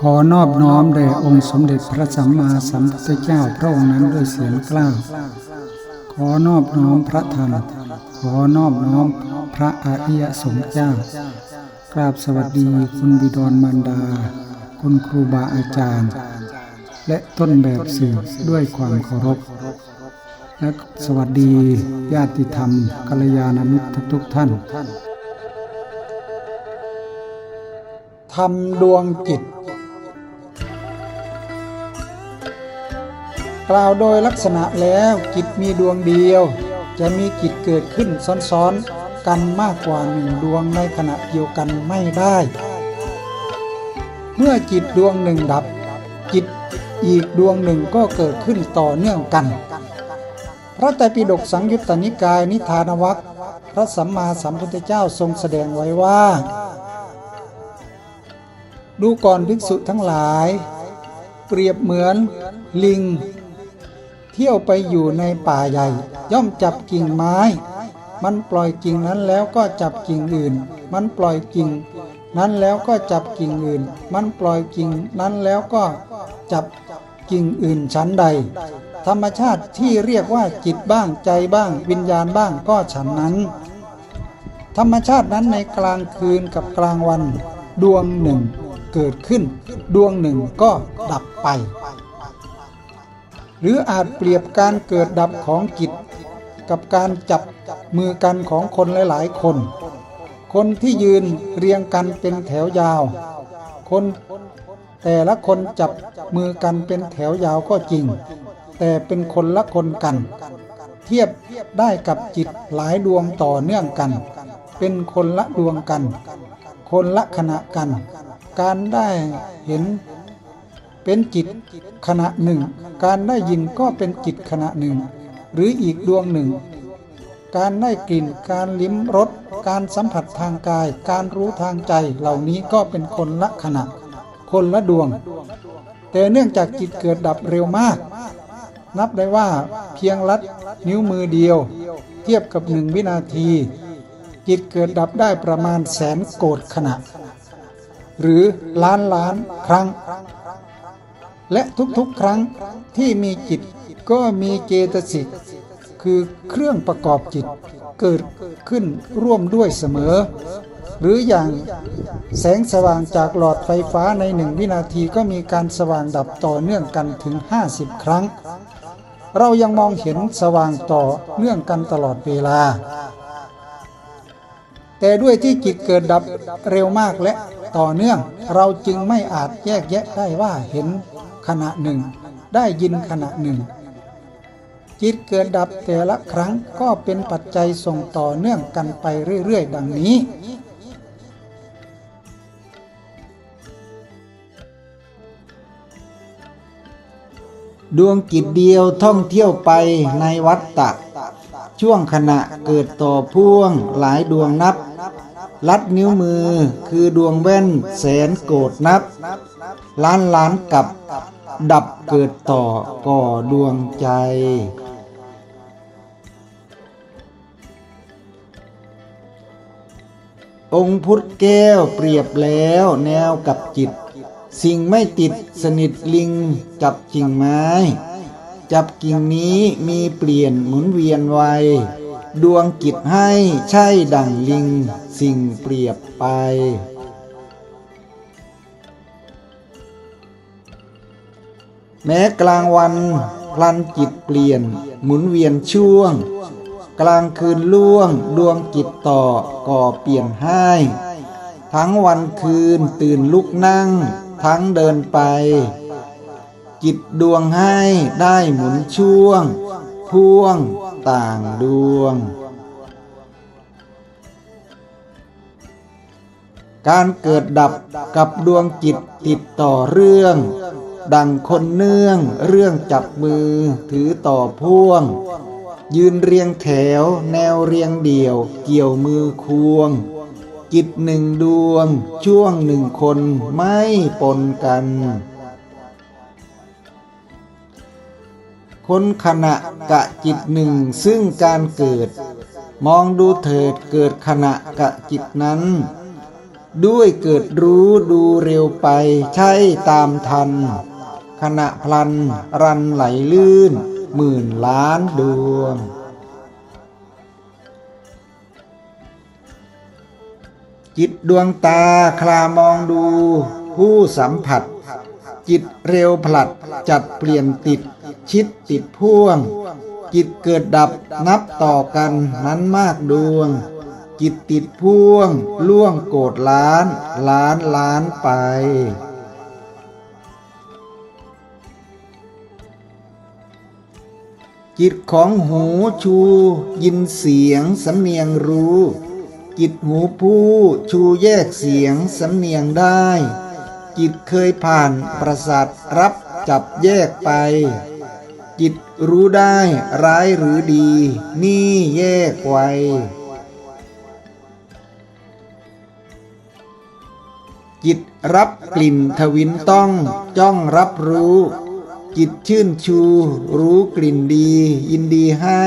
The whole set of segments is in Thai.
ขอนอบน้อมแด่องค์สมเด็จพระสัมมาสัมพุทธเจ้าพระองค์นั้นด้วยเสียงกล้าวขอนอบน้อมพระธรรม ขอนอบน้อมพระอริยสงฆ์เจ้ากราบสวัสดีคุณบิดรมารดา คุณครูบาอาจารย์ และต้นแบบสื่อด้วยความเคารพ และสวัสดีญาติธรรมกัลยาณมิตรทุกๆท่าน ทำดวงจิต กล่าวโดยลักษณะแล้วจิตมีดวงเดียว จะมีจิตเกิดขึ้นซ้อนๆกันมากกว่าหนึ่งดวงในขณะเดียวกันไม่ได้ เมื่อจิตดวงหนึ่งดับ จิตอีกดวงหนึ่งก็เกิดขึ้นต่อเนื่องกัน พระไตรปิฎกสังยุตตนิกายนิทานวัคพระสัมมาสัมพุทธเจ้าทรงแสดงไว้ว่า ดูก่อนภิกษุทั้งหลาย เปรียบเหมือนลิง เที่ยวไปอยู่ในป่าใหญ่ ย่อมจับกิ่งไม้ มันปล่อยกิ่งนั้นแล้วก็จับกิ่งอื่น มันปล่อยกิ่ง นั้นแล้วก็จับกิ่งอื่น มันปล่อยกิ่งนั้นแล้วก็จับกิ่งอื่นชั้นใด ธรรมชาติที่เรียกว่าจิตบ้างใจบ้าง วิญญาณบ้างก็ฉันนั้น ธรรมชาตินั้นในกลางคืนกับกลางวันดวงหนึ่ง เกิดขึ้น ดวงหนึ่งก็ดับไป หรืออาจเปรียบการเกิดดับของจิตกับการจับมือกันของคนหลายๆ คน คนที่ยืนเรียงกันเป็นแถวยาว คนแต่ละคนจับมือกันเป็นแถวยาวก็จริง แต่เป็นคนละคนกัน เทียบได้กับจิตหลายดวงต่อเนื่องกัน เป็นคนละดวงกัน คนละขณะกัน การได้เห็นเป็นจิตขณะหนึ่ง การได้ยินก็เป็นจิตขณะหนึ่ง หรืออีกดวงหนึ่ง การได้กลิ่น การลิ้มรส การสัมผัสทางกาย การรู้ทางใจเหล่านี้ก็เป็นคนละขณะ คนละดวง แต่เนื่องจากจิตเกิดดับเร็วมาก นับได้ว่าเพียงลัดนิ้วมือเดียว เทียบกับหนึ่งวินาที จิตเกิดดับได้ประมาณแสนโกดขณะ หรือล้านล้านครั้ง และทุกๆครั้งที่มีจิตก็มีเจตสิกคือเครื่องประกอบจิตเกิดขึ้นร่วมด้วยเสมอ หรืออย่างแสงสว่างจากหลอดไฟฟ้าในหนึ่งวินาทีก็มีการสว่างดับต่อเนื่องกันถึง 50 ครั้ง เรายังมองเห็นสว่างต่อเนื่องกันตลอดเวลา แต่ด้วยที่จิตเกิดดับเร็วมากและ ต่อเนื่อง เราจึงไม่อาจแยกแยะได้ว่าเห็นขณะหนึ่ง ได้ยินขณะหนึ่ง จิตเกิดดับแต่ละครั้งก็เป็นปัจจัยส่งต่อเนื่องกันไปเรื่อยๆ ดังนี้ดวงจิตเดียวท่องเที่ยวไปในวัฏฏะช่วงขณะเกิดต่อพ่วงหลายดวงนับ ลัดนิ้วมือคือดวงแว่นแสนโกดนับ ล้านล้านกับดับเกิดต่อก่อดวงใจ องค์พุทธแก้วเปรียบแล้วแนวกับจิต สิ่งไม่ติดสนิทลิงจับกิ่งไม้ จับกิ่งนี้มีเปลี่ยนหมุนเวียนไว ดวงจิตให้ใช่ดั่งลิงสิ่งเปรียบไป แม้กลางวันพลันจิตเปลี่ยนหมุนเวียนช่วง กลางคืนล่วงดวงจิตต่อก่อเปลี่ยนให้ ทั้งวันคืนตื่นลุกนั่ง ทั้งเดินไป จิตดวงให้ได้หมุนช่วงพ่วง ต่างดวง การเกิดดับกับดวงจิตติดต่อเรื่อง ดังคนเนื่องเรื่องจับมือถือต่อพ่วง ยืนเรียงแถวแนวเรียงเดี่ยวเกี่ยวมือควง จิตหนึ่งดวงช่วงหนึ่งคนไม่ปนกัน คนขณะกะจิตหนึ่งซึ่งการเกิด มองดูเถิดเกิดขณะกะจิตนั้น ด้วยเกิดรู้ดูเร็วไปใช่ตามทัน ขณะพลันรันไหลลื่น หมื่นล้านดวงจิตดวงตาคลามองดู ผู้สัมผัส จิตเร็วผลัด จัดเปลี่ยนติด ชิดติดพ่วง จิตเกิดดับนับต่อกันนั้นมากดวง จิตติดพ่วง ล่วงโกรธล้าน ล้านล้านไปจิตของหูชู ยินเสียงสำเนียงรู้ จิตหูผู้ชูแยกเสียงสำเนียงได้ จิตเคยผ่านประสาทรับจับแยกไป จิตรู้ได้ร้ายหรือดี นี่แยกไวจิตรับกลิ่นทวินต้องจ้องรับรู้ จิตชื่นชู รู้กลิ่นดี ยินดีให้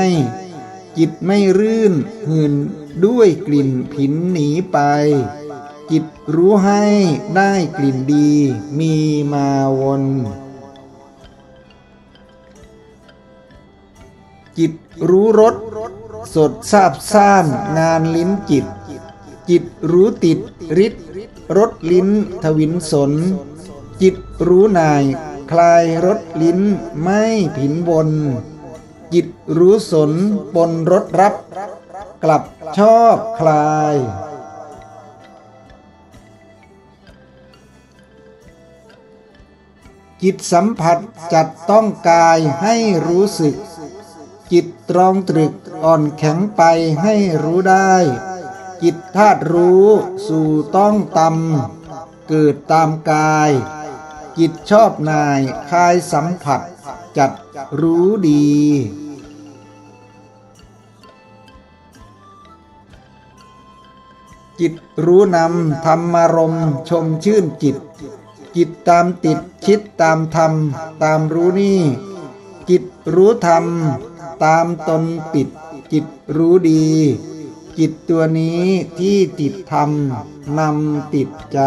จิตไม่รื่นหื่นด้วยกลิ่นผินหนีไป จิตรู้ให้ได้กลิ่นดีมีมาวนจิตรู้รสสดซาบซ่านงานลิ้นจิต จิตรู้ติดฤทธิ์รสลิ้นทวินสน จิตรู้นาย คลายรสลิ้นไม่ผินบน จิตรู้สนปนรสรับ กลับชอบคลาย จิตสัมผัสจัดต้องกายให้รู้สึก จิตตรองตรึกอ่อนแข็งไปให้รู้ได้ จิตธาตุรู้สู่ต้องตำเกิดตามกาย จิตชอบนายคายสัมผัส จัดรู้ดี จิตรู้นำธรรมารมชมชื่นจิต จิตตามติดคิดตามธรรม ตามรู้นี่ จิตรู้ธรรม ตามตนปิด จิตรู้ดี จิตตัวนี้ที่ติดธรรมนำติดใจ